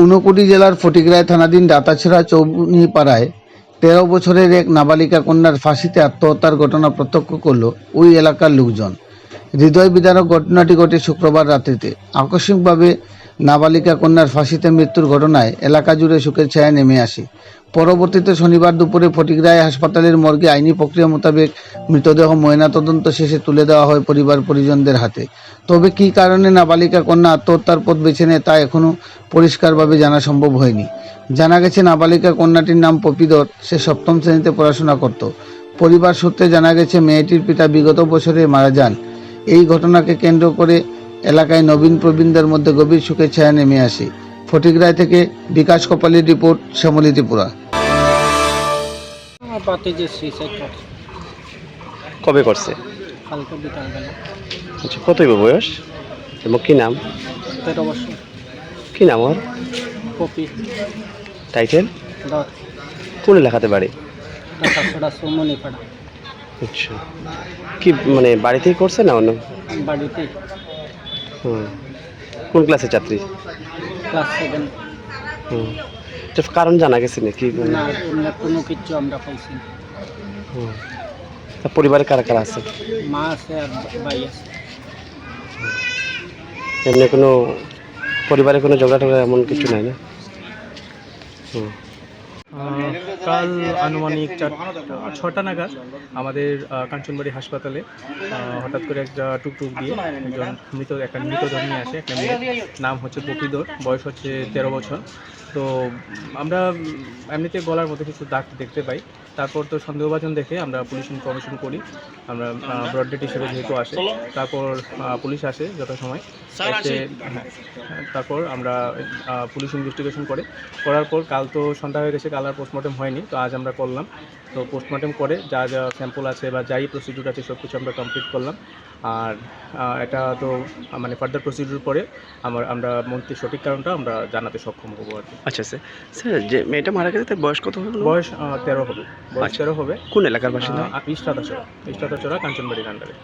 ঊনকোটি জেলার ফটিকরায় থানাধীন দাতাছড়া চৌনিপাড়ায় তেরো বছরের এক নাবালিকা কন্যার ফাঁসিতে আত্মহত্যার ঘটনা প্রত্যক্ষ করল ওই এলাকার লোকজন। হৃদয় বিদারক ঘটনাটি ঘটে শুক্রবার রাত্রিতে। আকস্মিকভাবে নাবালিকা কন্যার ফাঁসিতে মৃত্যুর ঘটনায় এলাকা জুড়ে শোকের ছায়া নেমে আসে। পরবর্তীতে শনিবার দুপুরে ফটিকরায় হাসপাতালের মর্গে আইনি প্রক্রিয়া মোতাবেক মৃতদেহ ময়নাতদন্ত শেষে তুলে দেওয়া হয় পরিবার পরিজনদের হাতে। তবে কী কারণে নাবালিকা কন্যা আত্মহত্যার পথ বেছে নেয় তা এখনও পরিষ্কারভাবে জানা সম্ভব হয়নি। জানা গেছে, নাবালিকা কন্যাটির নাম পপিদর সে সপ্তম শ্রেণীতে পড়াশোনা করত। পরিবার সূত্রে জানা গেছে, মেয়েটির পিতা বিগত বছরে মারা যান। এই ঘটনাকে কেন্দ্র করে এলাকায় নবীন প্রবীণদের মধ্যে গভীর সুখের ছায়া নেমে আসে। ফটিকরায় থেকে বিকাশ কপালের রিপোর্ট শ্যামলী ত্রিপুরা। কবে করছে? আচ্ছা কত হইব বয়স? এবং কি নাম? তেরো বছর। কি নাম ওর? কপি। টাইটেল? কোন এলাকাতে বাড়ি? আচ্ছা। কি মানে বাড়িতেই করছে না অন্য? বাড়িতে হুম কোন ক্লাসের ছাত্রী? ক্লাস সেভেন হুম। তো কারণ জানা গেছে না কি না কোনো কিছু আমরা পাইছি হুম। তা পরিবারে কারা কারা আছে? মা আছে আর ভাই আছে। এমনি কোনো পরিবারে কোনো ঝগড়া টগড়া এমন কিছু নাই না? হুম। কাল আনুমানিক চার ছটা নাগাদ আমাদের কাঞ্চনবাড়ি হাসপাতালে হঠাৎ করে একটা টুকটুক দিয়ে একজন মৃত একটা মৃতদেহ নিয়ে আসে একটা মেয়ে। নাম হচ্ছে পপিদর বয়স হচ্ছে তেরো বছর। তো আমরা এমনিতে গলার মধ্যে কিছু দাগ দেখতে পাই। তারপর তো সন্দেহভাজন দেখে আমরা পুলিশ ইনফরমেশন করি। আমরা ব্রড ডেট হিসেবে যেহেতু আসে তারপর পুলিশ আসে যথাসময়। এসে হ্যাঁ, তারপর আমরা পুলিশ ইনভেস্টিগেশন করে। করার পর কাল তো সন্ধ্যা হয়ে গেছে কাল আর পোস্টমর্টম হয়নি। তো আজ আমরা করলাম। তো পোস্টমর্টম করে যা যা স্যাম্পল আছে বা যাই প্রসিডিউর আছে সব কিছু আমরা কমপ্লিট করলাম। আর এটা তো মানে ফার্দার প্রসিডিউর পরে আমার আমরা মন্ত্রীর সঠিক কারণটা আমরা জানাতে সক্ষম হব আর কি। আচ্ছা স্যার। স্যার যে মেয়েটা মারা গেছে তার বয়স কত হবে বয়স তেরো হবে। বয়স আচ্ছা। তেরো হবে। কোন এলাকার বাসিন্দা? ইস্টাদাচড়া ইস্টাদাচড়া কাঞ্চনবাড়ির আন্ডারে।